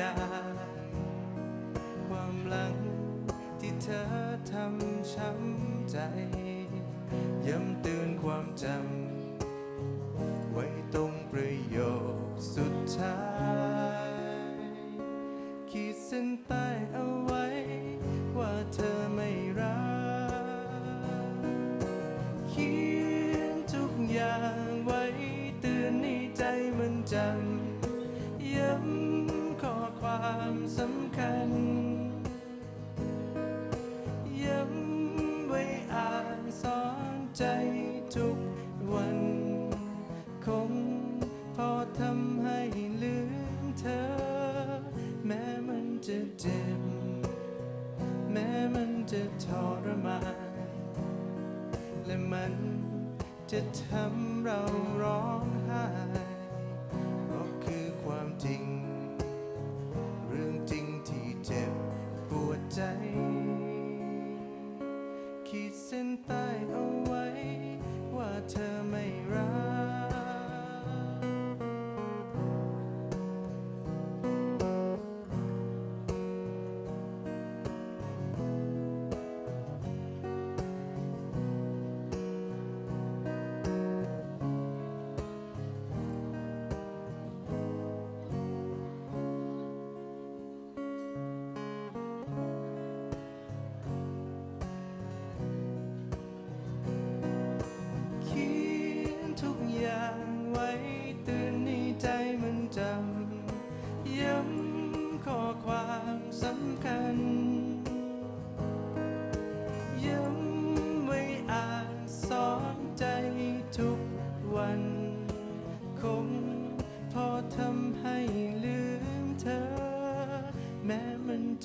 ดา ความหลังที่เธอทำช้ำใจ ย้ำเตือนความจำ ไว้ตรงประโยคสุดท้าย ขีดเส้นใต้เอา ทุกวัน คงพอทำให้ลืมเธอ แม้มันจะเจ็บ แม้มันจะทรมาน และมันจะทำเราร้อง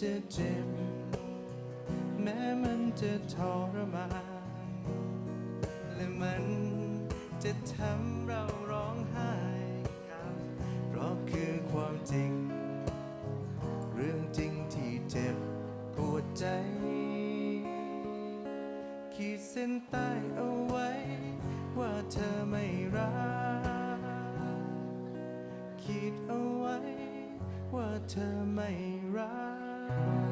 จะเจ็บ แม้มันจะทรมาน และมันจะทำเราร้องไห้ครับ เพราะคือความจริง เรื่องจริงที่เจ็บปวดใจ ขีดเส้นใต้เอาไว้ ว่าเธอไม่รัก เธอไม่รัก